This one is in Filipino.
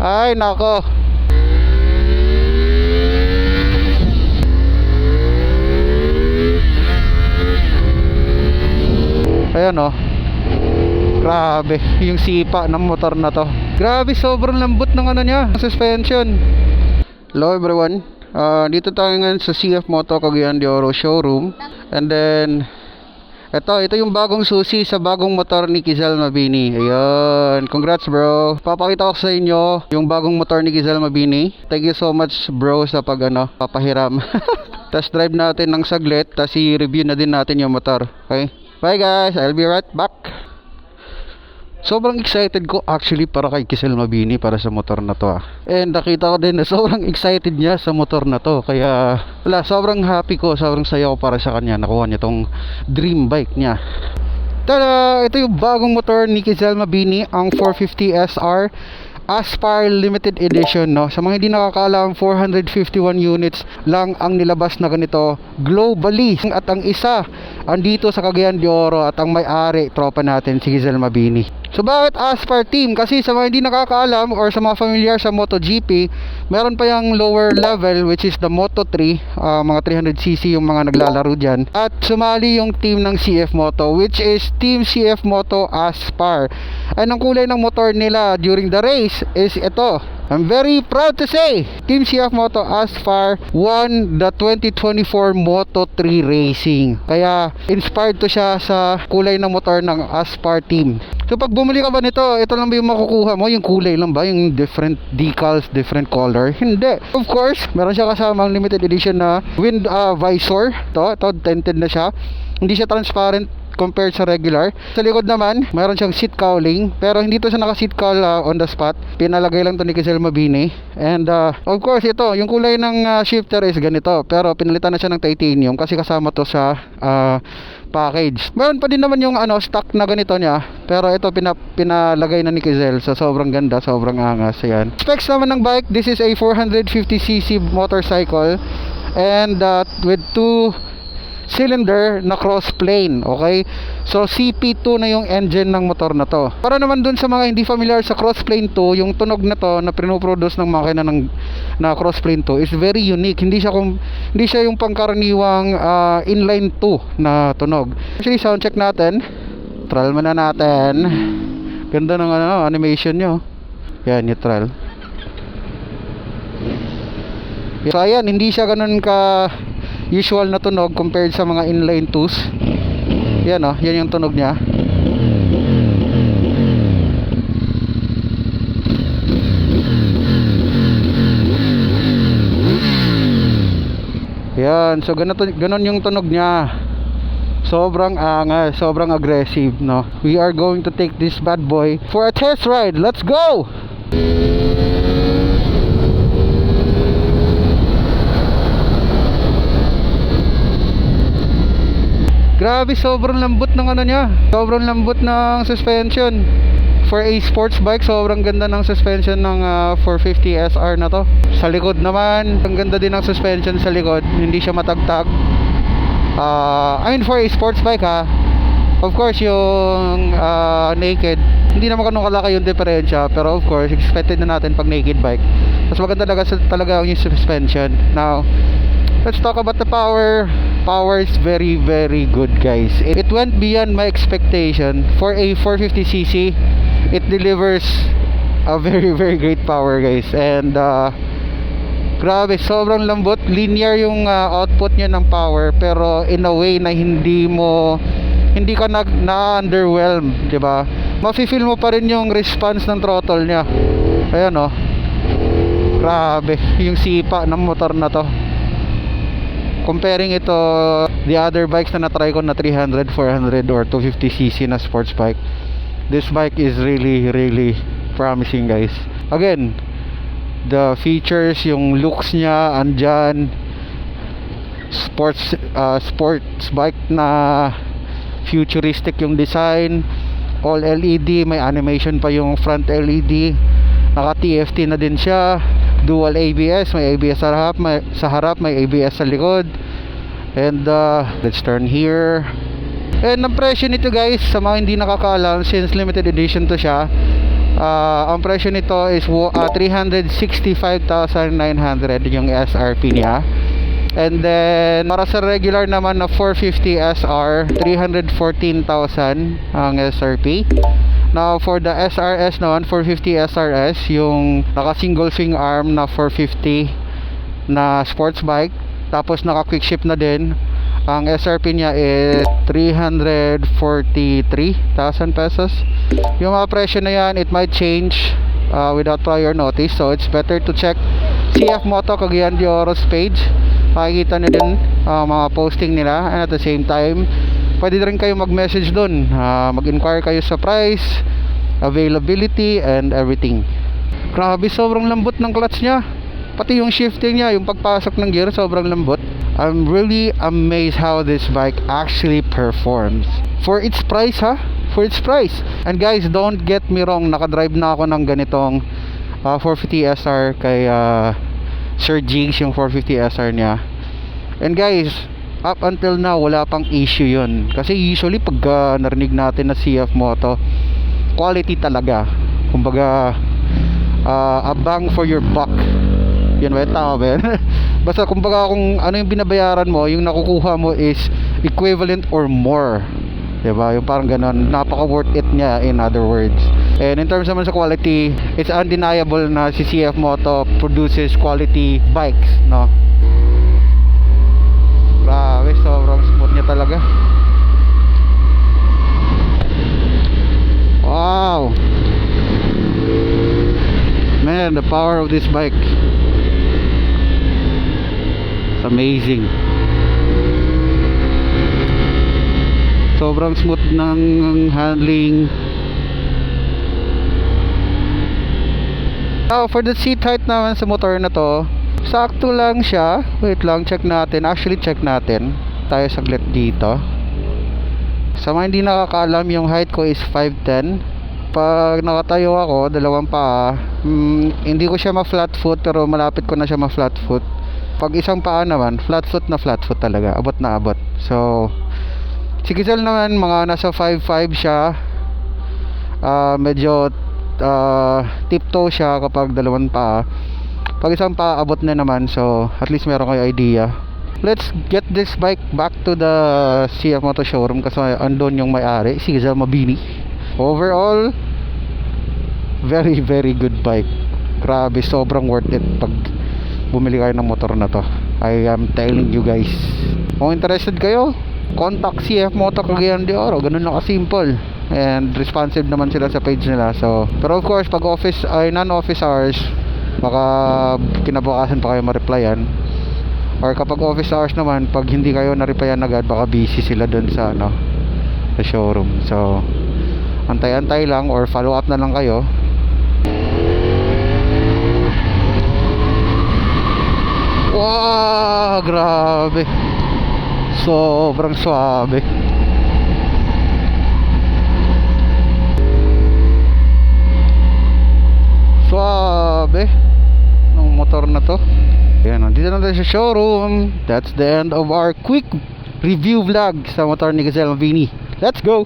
Ay, nako. Ayan oh. Grabe, yung sipa ng motor na to. Grabe, sobrang lambot ng ano niya, suspension. Hello everyone. Ah, dito tayo ngayon sa CF Moto Cagayan de Oro showroom. And then ito, ito yung bagong susi sa bagong motor ni Kizal Mabini. Ayun. Congrats bro. Papakita ko sa inyo yung bagong motor ni Kizal Mabini. Thank you so much bro sa pag ano, papahiram. Test drive natin ng saglit, tapos i-review na din natin yung motor. Okay? Bye guys, I'll be right back. Sobrang excited ko actually para kay Kisel Mabini para sa motor na to ah. And nakita ko din na sobrang excited niya sa motor na to. Kaya wala, sobrang happy ko, sobrang saya ko para sa kanya. Nakuha niya tong dream bike niya. Tada! Ito yung bagong motor ni Kisel Mabini, ang 450 SR. Aspire Limited Edition no. Sa mga hindi nakakaalam, 451 units lang ang nilabas na ganito globally. At ang isa andito sa Cagayan de Oro at ang may-ari tropa natin si Giselle Mabini. So bakit Aspire team? Kasi sa mga hindi nakakaalam or sa mga familiar sa MotoGP, meron pa yung lower level which is the Moto3, ah, mga 300cc yung mga naglalaro diyan. At sumali yung team ng CF Moto which is Team CF Moto Aspire. Ay ang kulay ng motor nila during the race is ito. I'm very proud to say, Team CF Moto Aspire won the 2024 Moto3 Racing. Kaya inspired to siya sa kulay ng motor ng Aspire team. So pag bumili ka ba nito, ito lang ba yung makukuha mo? Yung kulay lang ba? Yung different decals, different color? Hindi. Of course, meron siya kasamang limited edition na wind uh, visor. To, ito, tinted na siya. Hindi siya transparent compared sa regular. Sa likod naman, mayroon siyang seat cowling pero hindi to siya naka-seat cowl uh, on the spot. Pinalagay lang to ni Kisel Mabini. And uh, of course ito, yung kulay ng uh, shifter is ganito pero pinalitan na siya ng titanium kasi kasama to sa uh, package. Meron pa din naman yung ano stock na ganito niya pero ito pina, pinalagay na ni Kizel so sobrang ganda, sobrang angas yan. Specs naman ng bike, this is a 450cc motorcycle and uh, with two cylinder na cross plane okay? So CP2 na yung engine ng motor na to. Para naman dun sa mga hindi familiar sa cross plane 2 yung tunog na to na pinoproduce ng makina ng na cross plane 2 is very unique. Hindi siya kung hindi siya yung pangkaraniwang ah, inline 2 na tunog. Actually sound check natin. Trial muna natin. Ganda ng ano animation nyo. Yan neutral So ayan, hindi siya ganun ka usual na tunog compared sa mga inline 2s. Yan oh, yan yung tunog niya. Yan, so ganun, ganun yung tunog niya. Sobrang angas, sobrang aggressive, no. We are going to take this bad boy for a test ride. Let's go! Grabe, sobrang lambot ng ano niya. Sobrang lambot ng suspension. For a sports bike, sobrang ganda ng suspension ng ah, 450 SR na to. Sa likod naman, ang ganda din ng suspension sa likod. Hindi siya matagtag. Ah, I mean for a sports bike ha. Of course, yung ah, naked, hindi naman ganun kalaki yung diferensya. Pero of course, expected na natin pag naked bike. Mas maganda talaga, talaga yung suspension. Now, Let's talk about the power. Power is very very good guys. It went beyond my expectation. For a 450cc, it delivers a very very great power guys. And uh, grabe, sobrang lambot. Linear yung uh, output niya ng power pero in a way na hindi mo hindi ka nag na-underwhelm, 'di ba? Mafi-feel mo pa rin yung response ng throttle niya. Ayan oh. Grabe, yung sipa ng motor na to comparing ito the other bikes na na-try ko na 300, 400 or 250cc na sports bike this bike is really really promising guys. Again the features yung looks niya andyan sports uh, sports bike na futuristic yung design all LED may animation pa yung front LED naka TFT na din siya dual ABS may ABS sa harap may, sa harap may ABS sa likod and uh, let's turn here and ang presyo nito guys sa mga hindi nakakaalam since limited edition to siya Ah, ang presyo nito is ah, 365,900 yung SRP niya. And then para sa regular naman na 450 SR, 314,000 ang SRP. Now for the SRS naman, 450 SRS, yung naka single swing arm na 450 na sports bike, tapos naka quick ship na din. Ang SRP niya is 343,000 pesos. Yung mga presyo na yan, it might change uh, without prior notice. So it's better to check CF Moto Cagayan de Oro's page. Makikita nyo din uh, mga posting nila and at the same time, pwede rin kayo mag-message dun. Uh, mag-inquire kayo sa price, availability, and everything. Grabe, sobrang lambot ng clutch niya. Pati yung shifting niya, yung pagpasok ng gear, sobrang lambot. I'm really amazed how this bike actually performs. For its price, ha? For its price. And guys, don't get me wrong, nakadrive na ako ng ganitong uh, 450 SR kay uh, Sir Jigs, yung 450 SR niya. And guys, up until now, wala pang issue yun. Kasi usually, pag uh, narinig natin na CF Moto, quality talaga. Kumbaga, uh, a bang for your buck. Yan ba? yun? Tama ba yun? Basta kumbaga kung ano yung binabayaran mo, yung nakukuha mo is equivalent or more. 'Di ba? Yung parang ganun, napaka worth it niya in other words. And in terms naman sa quality, it's undeniable na si CF Moto produces quality bikes, no? Grabe, sobrang smooth niya talaga. Wow! Man, the power of this bike. It's amazing. Sobrang smooth ng handling. Oh, for the seat height naman sa motor na to, sakto lang siya. Wait lang, check natin. Actually, check natin. Tayo saglit dito. Sa mga hindi nakakaalam, yung height ko is 5'10". Pag nakatayo ako, dalawang paa, mm, hindi ko siya ma-flat foot pero malapit ko na siya ma-flat foot. Pag isang paa naman, flat foot na flat foot talaga. Abot na abot. So, si Giselle naman, mga nasa 5'5 siya. Ah, medyo ah, tiptoe siya kapag dalawang paa. Pag isang paa, abot na naman. So, at least meron kayo idea. Let's get this bike back to the CF Moto Showroom kasi andon yung may-ari, si Giselle Mabini. Overall, very very good bike. Grabe, sobrang worth it pag bumili kayo ng motor na to. I am telling you guys. Kung interested kayo, contact CF Moto Cagayan de Oro. Ganun lang ka-simple. And responsive naman sila sa page nila. So, pero of course, pag office ay non-office hours, baka kinabukasan pa kayo ma-replyan. Or kapag office hours naman, pag hindi kayo na-replyan agad, baka busy sila dun sa ano, sa showroom. So, antay-antay lang or follow up na lang kayo. Wow, grabe. Sobrang. Swabe ng motor na to. Nandito na tayo sa showroom. That's the end of our quick review vlog sa motor ni Gazelle Mavini. Let's go!